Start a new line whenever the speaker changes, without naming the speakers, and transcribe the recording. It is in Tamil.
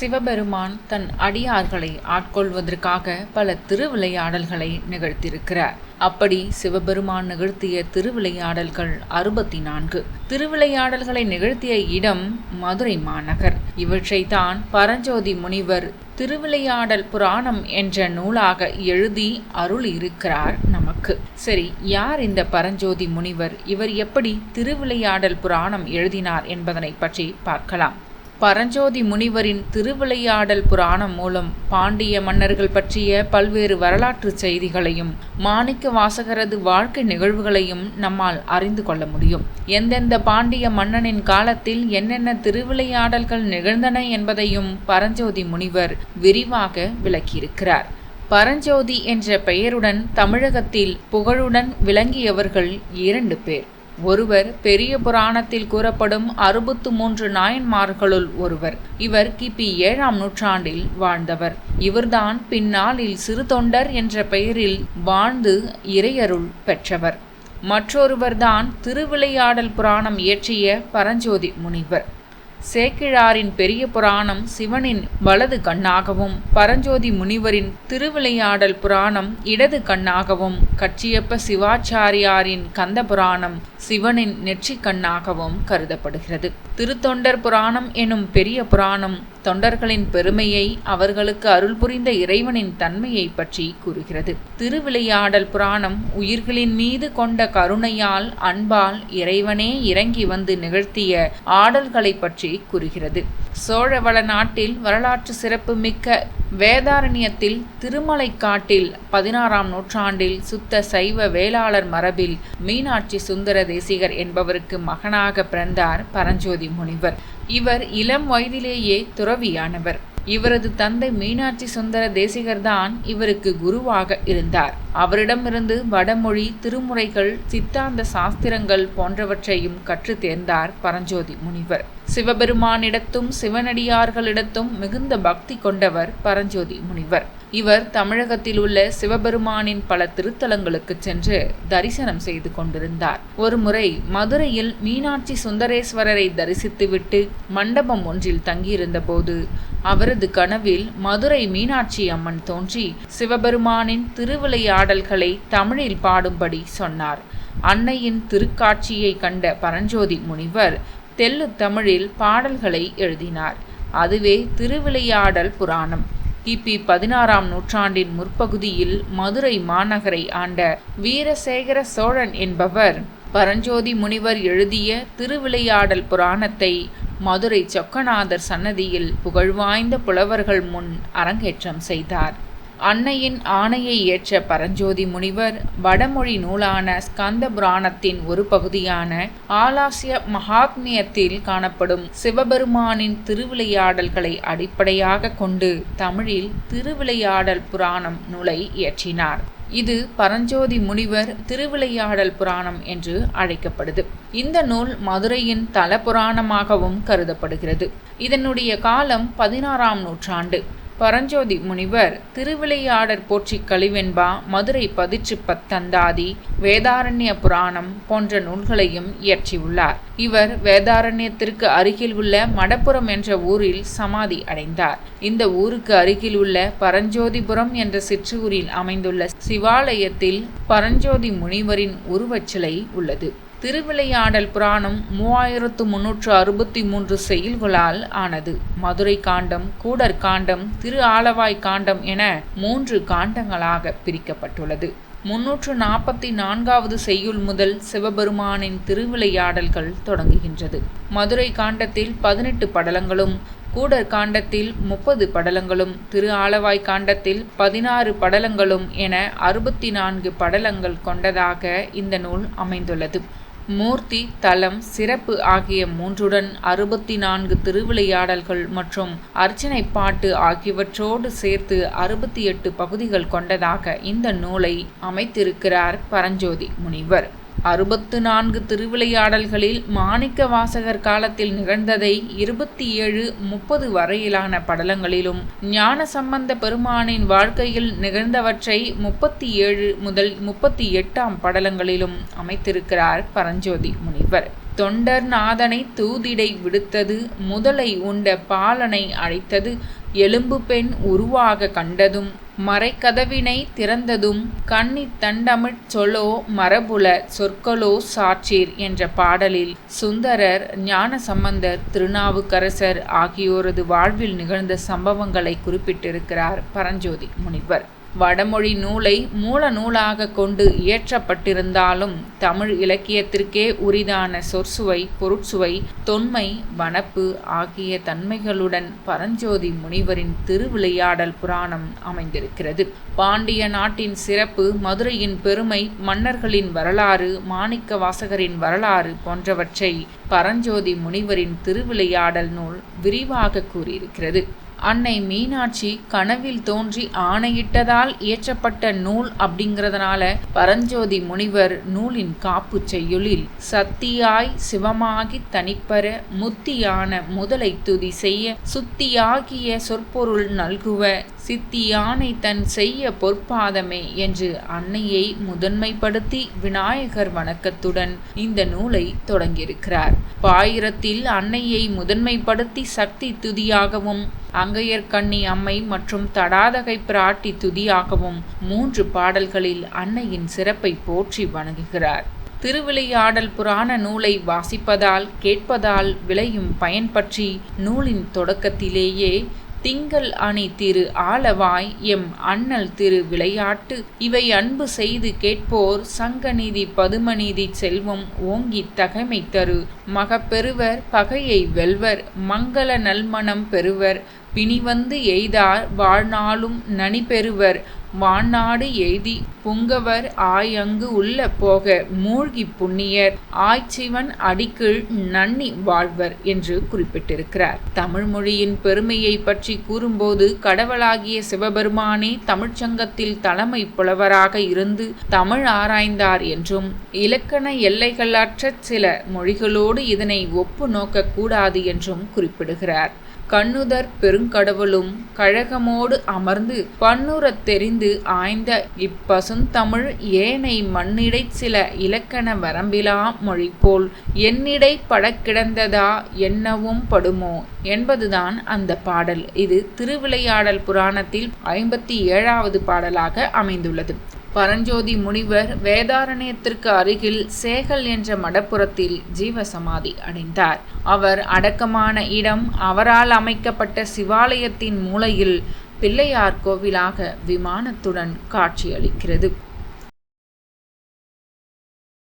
சிவபெருமான் தன் அடியார்களை ஆட்கொள்வதற்காக பல திருவிளையாடல்களை நிகழ்த்தியிருக்கிறார். அப்படி சிவபெருமான் நிகழ்த்திய திருவிளையாடல்கள் அறுபத்தி நான்கு திருவிளையாடல்களை நிகழ்த்திய இடம் மதுரை மாநகர். இவற்றைத்தான் பரஞ்சோதி முனிவர் திருவிளையாடல் புராணம் என்ற நூலாக எழுதி அருள் இருக்கிறார் நமக்கு. சரி யார் இந்த பரஞ்சோதி முனிவர்? இவர் எப்படி திருவிளையாடல் புராணம் எழுதினார் என்பதனை பற்றி பார்க்கலாம். பரஞ்சோதி முனிவரின் திருவிளையாடல் புராணம் மூலம் பாண்டிய மன்னர்கள் பற்றிய பல்வேறு வரலாற்று செய்திகளையும் மாணிக்க வாசகரது வாழ்க்கை நிகழ்வுகளையும் நம்மால் அறிந்து கொள்ள முடியும். எந்தெந்த பாண்டிய மன்னனின் காலத்தில் என்னென்ன திருவிளையாடல்கள் நிகழ்ந்தன என்பதையும் பரஞ்சோதி முனிவர் விரிவாக விளக்கியிருக்கிறார். பரஞ்சோதி என்ற பெயருடன் தமிழகத்தில் புகழுடன் விளங்கியவர்கள் இரண்டு பேர். ஒருவர் பெரிய புராணத்தில் கூறப்படும் அறுபத்து மூன்று நாயன்மார்களுள் ஒருவர். இவர் கிபி ஏழாம் நூற்றாண்டில் வாழ்ந்தவர். இவர்தான் பின்னாளில் சிறு தொண்டர் என்ற பெயரில் வாழ்ந்து இறையருள் பெற்றவர். மற்றொருவர்தான் திருவிளையாடல் புராணம் இயற்றிய பரஞ்சோதி முனிவர். சேக்கிழாரின் பெரிய புராணம் சிவனின் வலது கண்ணாகவும் பரஞ்சோதி முனிவரின் திருவிளையாடல் புராணம் இடது கண்ணாகவும் கச்சியப்ப சிவாச்சாரியாரின் கந்த புராணம் சிவனின் நெற்றி கண்ணாகவும் கருதப்படுகிறது. திருத்தொண்டர் புராணம் எனும் பெரிய புராணம் தொண்டர்களின் பெருமையை அவர்களுக்கு அருள் புரிந்த இறைவனின் தன்மையை பற்றி கூறுகிறது. திருவிளையாடல் புராணம் உயிர்களின் மீது கொண்ட கருணையால் அன்பால் இறைவனே இறங்கி வந்து நிகழ்த்திய ஆடல்களை பற்றி கூறுகிறது. சோழவள நாட்டில் வரலாற்று சிறப்பு மிக்க வேதாரண்யத்தில் திருமலைக்காட்டில் பதினாறாம் நூற்றாண்டில் சுத்த சைவ வேளாளர் மரபில் மீனாட்சி சுந்தர தேசிகர் என்பவருக்கு மகனாக பிறந்தார் பரஞ்சோதி முனிவர். இவர் இளம் வயதிலேயே துறவியானவர். இவரது தந்தை மீனாட்சி சுந்தர தேசிகர்தான் இவருக்கு குருவாக இருந்தார். அவரிடமிருந்து வடமொழி திருமுறைகள் சித்தாந்த சாஸ்திரங்கள் போன்றவற்றையும் கற்று தேர்ந்தார் பரஞ்சோதி முனிவர். சிவபெருமானிடத்தும் சிவனடியார்களிடத்தும் மிகுந்த பக்தி கொண்டவர் பரஞ்சோதி முனிவர். இவர் தமிழகத்தில் உள்ள சிவபெருமானின் பல திருத்தலங்களுக்கு சென்று தரிசனம் செய்து கொண்டிருந்தார். ஒருமுறை மதுரையில் மீனாட்சி சுந்தரேஸ்வரரை தரிசித்துவிட்டு மண்டபம் ஒன்றில் தங்கியிருந்த போது அவரது கனவில் மதுரை மீனாட்சி அம்மன் தோன்றி சிவபெருமானின் திருவிளையாடல்களை தமிழில் பாடும்படி சொன்னார். அன்னையின் திருக்காட்சியை கண்ட பரஞ்சோதி முனிவர் தெல்லு தமிழில் பாடல்களை எழுதினார். அதுவே திருவிளையாடல் புராணம். கிபி பதினாறாம் நூற்றாண்டின் முற்பகுதியில் மதுரை மாநகரை ஆண்ட வீரசேகர சோழன் என்பவர் பரஞ்சோதி முனிவர் எழுதிய திருவிளையாடல் புராணத்தை மதுரை சொக்கநாதர் சன்னதியில் புகழ்வாய்ந்த புலவர்கள் முன் அரங்கேற்றம் செய்தார். அன்னையின் ஆணையை ஏற்ற பரஞ்சோதி முனிவர் வடமொழி நூலான ஸ்கந்த புராணத்தின் ஒரு பகுதியான ஆலாசிய மகாத்மியத்தில் காணப்படும் சிவபெருமானின் திருவிளையாடல்களை அடிப்படையாக கொண்டு தமிழில் திருவிளையாடல் புராணம் நூலை இயற்றினார். இது பரஞ்சோதி முனிவர் திருவிளையாடல் புராணம் என்று அழைக்கப்படுது. இந்த நூல் மதுரையின் தல புராணமாகவும் கருதப்படுகிறது. இதனுடைய காலம் பதினாறாம் நூற்றாண்டு. பரஞ்சோதி முனிவர் திருவிளையாடற் போற்றி கழிவென்பா மதுரை பதிற்று பத்தந்தாதி வேதாரண்ய புராணம் போன்ற நூல்களையும் இயற்றியுள்ளார். இவர் வேதாரண்யத்திற்கு அருகில் உள்ள மடப்புறம் என்ற ஊரில் சமாதி அடைந்தார். இந்த ஊருக்கு அருகில் உள்ள பரஞ்சோதிபுரம் என்ற சிற்றூரில் அமைந்துள்ள சிவாலயத்தில் பரஞ்சோதி முனிவரின் உருவச்சிலை உள்ளது. திருவிளையாடல் புராணம் மூவாயிரத்து முன்னூற்று அறுபத்தி மூன்று செயல்களால் ஆனது. மதுரை காண்டம் கூடர் காண்டம் திரு ஆலவாய் காண்டம் என மூன்று காண்டங்களாக பிரிக்கப்பட்டுள்ளது. முன்னூற்று நாற்பத்தி நான்காவது செய்யுள் முதல் சிவபெருமானின் திருவிளையாடல்கள் தொடங்குகின்றது. மதுரை காண்டத்தில் பதினெட்டு படலங்களும் கூடர் காண்டத்தில் முப்பது படலங்களும் திரு ஆலவாய் காண்டத்தில் பதினாறு படலங்களும் என அறுபத்தி நான்கு படலங்கள் கொண்டதாக இந்த நூல் அமைந்துள்ளது. மூர்த்தி தலம் சிறப்பு ஆகிய மூன்றுடன் அறுபத்தி நான்கு திருவிளையாடல்கள் மற்றும் அர்ச்சனை பாட்டு ஆகியவற்றோடு சேர்த்து அறுபத்தி எட்டு பகுதிகள் கொண்டதாக இந்த நூலை அமைத்திருக்கிறார் பரஞ்சோதி முனிவர். அறுபத்து நான்கு திருவிளையாடல்களில் மாணிக்க வாசகர் காலத்தில் நிகழ்ந்ததை இருபத்தி ஏழு முப்பது வரையிலான படலங்களிலும் ஞான சம்பந்த பெருமானின் வாழ்க்கையில் நிகழ்ந்தவற்றை முப்பத்தி ஏழு முதல் முப்பத்தி எட்டாம் படலங்களிலும் அமைத்திருக்கிறார் பரஞ்சோதி முனிவர். தொண்டர் நாதனை தூதிடை விடுத்தது முதலை உண்ட பாலனை அழைத்தது எலும்பு பெண் உருவாக கண்டதும் மறைக்கதவினை திறந்ததும் கண்ணி தண்டமிழ் மரபுல சொற்களோ சாற்றீர் என்ற பாடலில் சுந்தரர் ஞான சம்பந்தர் திருநாவுக்கரசர் ஆகியோரது வாழ்வில் நிகழ்ந்த சம்பவங்களை குறிப்பிட்டிருக்கிறார் பரஞ்சோதி முனிவர். வடமொழி நூலை மூல நூலாக கொண்டு இயற்றப்பட்டிருந்தாலும் தமிழ் இலக்கியத்திற்கே உரிதான சொற்சுவை பொருட்சுவை தொன்மை வனப்பு ஆகிய தன்மைகளுடன் பரஞ்சோதி முனிவரின் திருவிளையாடல் புராணம் அமைந்திருக்கிறது. பாண்டிய நாட்டின் சிறப்பு மதுரையின் பெருமை மன்னர்களின் வரலாறு மாணிக்க வாசகரின் வரலாறு போன்றவற்றை பரஞ்சோதி முனிவரின் திருவிளையாடல் நூல் விரிவாக கூறியிருக்கிறது. அன்னை மீனாட்சி கனவில் தோன்றி ஆணையிட்டதால் இயற்றப்பட்ட நூல் அப்படிங்கிறதுனால பரஞ்சோதி முனிவர் நூலின் காப்பு செய்யுளில் சத்தியாய் சிவமாகி தனிப்பர முத்தியான முதலை துதி செய்ய சுத்தியாகிய சொற்பொருள் நல்குவ சித்தியானை தன் செய்ய பொற்பாதமே என்று அன்னையை முதன்மைப்படுத்தி விநாயகர் வணக்கத்துடன் இந்த நூலை தொடங்கியிருக்கிறார். பாயிரத்தில் அன்னையை முதன்மைப்படுத்தி சக்தி துதியாகவும் அங்கையர்கண்ணி அம்மை மற்றும் தடாதகை பிராட்டி துதியாகவும் மூன்று பாடல்களில் அன்னையின் சிறப்பை போற்றி வணங்குகிறார். திருவிளையாடல் புராண நூலை வாசிப்பதால் கேட்பதால் விளையும் பயன் பற்றி நூலின் தொடக்கத்திலேயே திங்கள் அணி திரு ஆலவாய் எம் அண்ணல் திரு விளையாட்டு. இவை அன்பு செய்து கேட்போர் சங்கநீதி பதுமநீதி செல்வம் ஓங்கி தகைமை தரு மகப்பெறுவர் பகையை வெல்வர் மங்கள நல்மணம் பெறுவர். பிணிவந்து எய்தார் வாழ்நாளும் நனி பெறுவர் வான்நாடு எய்தி புங்கவர் ஆயங்கு உள்ள போக மூழ்கி புண்ணியர். ஆய்ச்சிவன் அடிக்கீழ் நன்னி வாழ்வர் என்று குறிப்பிட்டிருக்கிறார். தமிழ் மொழியின் பெருமையை பற்றி கூறும்போது கடவுளாகிய சிவபெருமானே தமிழ்ச்சங்கத்தில் தலைமை புலவராக இருந்து தமிழ் ஆராய்ந்தார் என்றும் இலக்கண எல்லைகளற்ற சில மொழிகளோடு இதனை ஒப்பு நோக்கக்கூடாது என்றும் குறிப்பிடுகிறார். கண்ணுதர் பெருங்கடவுளும் கழகமோடு அமர்ந்து பன்னுறத் தெரிந்து ஆய்ந்த இப்பசுந்தமிழ் ஏனை மண்ணிடை சில இலக்கண வரம்பிலா மொழி போல் என்னிடை படக்கிடந்ததா என்னவும் படுமோ? என்பதுதான் அந்த பாடல். இது திருவிளையாடல் புராணத்தில் ஐம்பத்தி ஏழாவது பாடலாக அமைந்துள்ளது. பரஞ்சோதி முனிவர் வேதாரண்யத்திற்கு அருகில் சேகல் என்ற மடப்புறத்தில் ஜீவசமாதி அடைந்தார். அவர் அடக்கமான இடம் அவரால் அமைக்கப்பட்ட சிவாலயத்தின் மூலையில் பிள்ளையார் கோவிலாக விமானத்துடன் காட்சியளிக்கிறது.